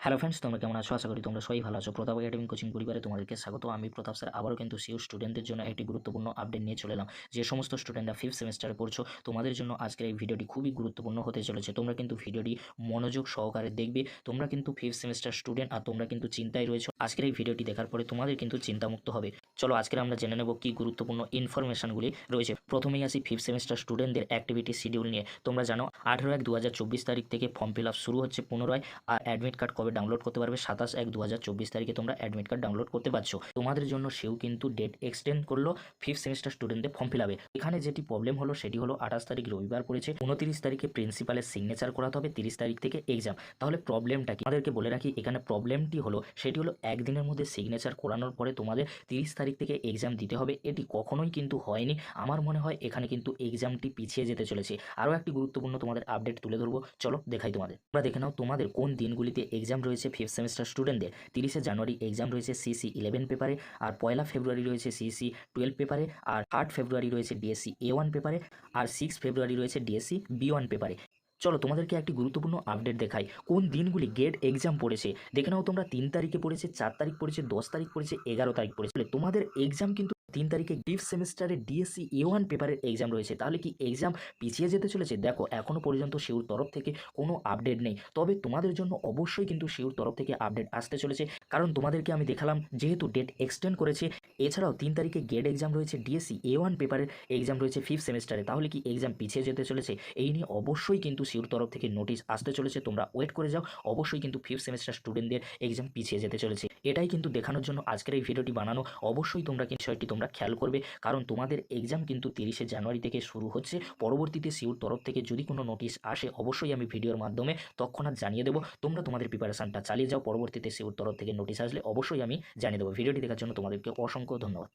Hello friends তোমরা কেমন আছো? আশা করি তোমরা সবাই ভালো আছো। প্রতাপ একাডেমি কোচিং পরিবারে তোমাদেরকে স্বাগত। আমি প্রতাপ স্যার। আবারও কিন্তু সিও স্টুডেন্টদের জন্য একটি গুরুত্বপূর্ণ আপডেট নিয়ে চলে এলাম। যে সমস্ত স্টুডেন্টরা ফিফথ সেমিস্টারে পড়ছো, তোমাদের জন্য আজকের এই ভিডিওটি খুবই গুরুত্বপূর্ণ হতে চলেছে। তোমরা কিন্তু ভিডিওটি মনোযোগ সহকারে দেখবে। তোমরা কিন্তু ফিফথ সেমিস্টার স্টুডেন্ট আর তোমরা কিন্তু চিন্তায় রয়েছো। আজকের এই ভিডিওটি দেখার পরে তোমাদের কিন্তু চিন্তামুক্ত হবে। চলো আজকের আমরা জেনে নেব কি গুরুত্বপূর্ণ ইনফরমেশনগুলি রয়েছে। প্রথমেই আসি ফিফথ সেমিস্টার স্টুডেন্টদের অ্যাক্টিভিটি শিডিউল নিয়ে। তোমরা জানো, আঠেরো এক দু তারিখ থেকে ফর্ম ফিল শুরু হচ্ছে পুনরায়। আর অ্যাডমিট কার্ড কবে ডাউনলোড করতে পারবে? সাতাশ এক দু তারিখে তোমরা অ্যাডমিট কার্ড ডাউনলোড করতে পারছ। তোমাদের জন্য সেও কিন্তু ডেট এক্সটেন্ড করল। ফিফথ সেমিস্টার স্টুডেন্টদের ফর্ম ফিল এখানে যেটি প্রবলেম হলো, সেটি হলো আঠাশ তারিখ রবিবার পড়েছে। উনত্রিশ তারিখে প্রিন্সিপালের সিগনেচার করাতে হবে। তিরিশ তারিখ থেকে এক্সাম তাহলে প্রবলেমটা কি? আমাদেরকে বলে রাখি, এখানে প্রবলেমটি হলো, সেটি হলো একদিনের মধ্যে সিগনেচার করানোর পরে তোমাদের তিরিশ তারিখ থেকে এক্সাম দিতে হবে। এটি কখনোই কিন্তু হয়নি। আমার মনে হয় এখানে কিন্তু এক্সামটি পিছিয়ে যেতে চলেছে। আরও একটি গুরুত্বপূর্ণ তোমাদের আপডেট তুলে ধরবো। চলো দেখাই তোমাদের। তোমরা দেখে নাও তোমাদের কোন দিনগুলিতে এক্সাম রয়েছে ফিফথ সেমিস্টার স্টুডেন্টদের তিরিশে জানুয়ারি এক্সাম রয়েছে সিসি ইলেভেন পেপারে আর পয়লা ফেব্রুয়ারি রয়েছে সিসি টুয়েলভ পেপারে আর থার্ড ফেব্রুয়ারি রয়েছে ডিএসসি এ ওয়ান পেপারে আর সিক্স ফেব্রুয়ারি রয়েছে ডিএসসি বি ওয়ান পেপারে চলো তোমাদেরকে একটি গুরুত্বপূর্ণ আপডেট দেখাই। কোন দিনগুলি গেট এক্সাম পড়েছে? দেখে নাও তোমরা তিন তারিখে পড়েছে, চার তারিখ পড়েছে, দশ তারিখ পড়েছে, এগারো তারিখ পড়েছে। তোমাদের এক্সাম কিন্তু তিন তারিখে ফিফথ সেমিস্টারে ডিএসসি এ ওয়ান পেপারের এক্সাম রয়েছে। তাহলে কি এক্সাম পিছিয়ে যেতে চলেছে? দেখো এখনও পর্যন্ত শিউর তরফ থেকে কোনো আপডেট নেই। তবে তোমাদের জন্য অবশ্যই কিন্তু শিউর তরফ থেকে আপডেট আসতে চলেছে। কারণ তোমাদেরকে আমি দেখালাম, যেহেতু ডেট এক্সটেন্ড করেছে, এছাড়াও তিন তারিখে গেট এক্সাম রয়েছে ডিএসসি এ ওয়ান পেপারের এক্সাম রয়েছে ফিফথ সেমিস্টারে তাহলে কি এক্সাম পিছিয়ে যেতে চলেছে? এই নিয়ে অবশ্যই কিন্তু শিউর তরফ থেকে নোটিশ আসতে চলেছে। তোমরা ওয়েট করে যাও, অবশ্যই কিন্তু ফিফথ সেমিস্টার স্টুডেন্টদের এক্সাম পিছিয়ে যেতে চলেছে। এটাই কিন্তু দেখানোর জন্য আজকের এই ভিডিওটি বানানো। অবশ্যই তোমরা কিন্তু বিষয়টি তোমরা খেয়াল করবে। কারণ তোমাদের এক্সাম কিন্তু তিরিশে জানুয়ারি থেকে শুরু হচ্ছে। পরবর্তীতে সিউর তরফ থেকে যদি কোনো নোটিশ আসে, অবশ্যই আমি ভিডিওর মাধ্যমে তৎক্ষণাৎ জানিয়ে দেবো। তোমরা তোমাদের প্রিপারেশানটা চালিয়ে যাও। পরবর্তীতে সিউর তরফ থেকে নোটিশ আসলে অবশ্যই আমি জানিয়ে দেবো। ভিডিওটি দেখার জন্য তোমাদেরকে অসংখ্য ধন্যবাদ।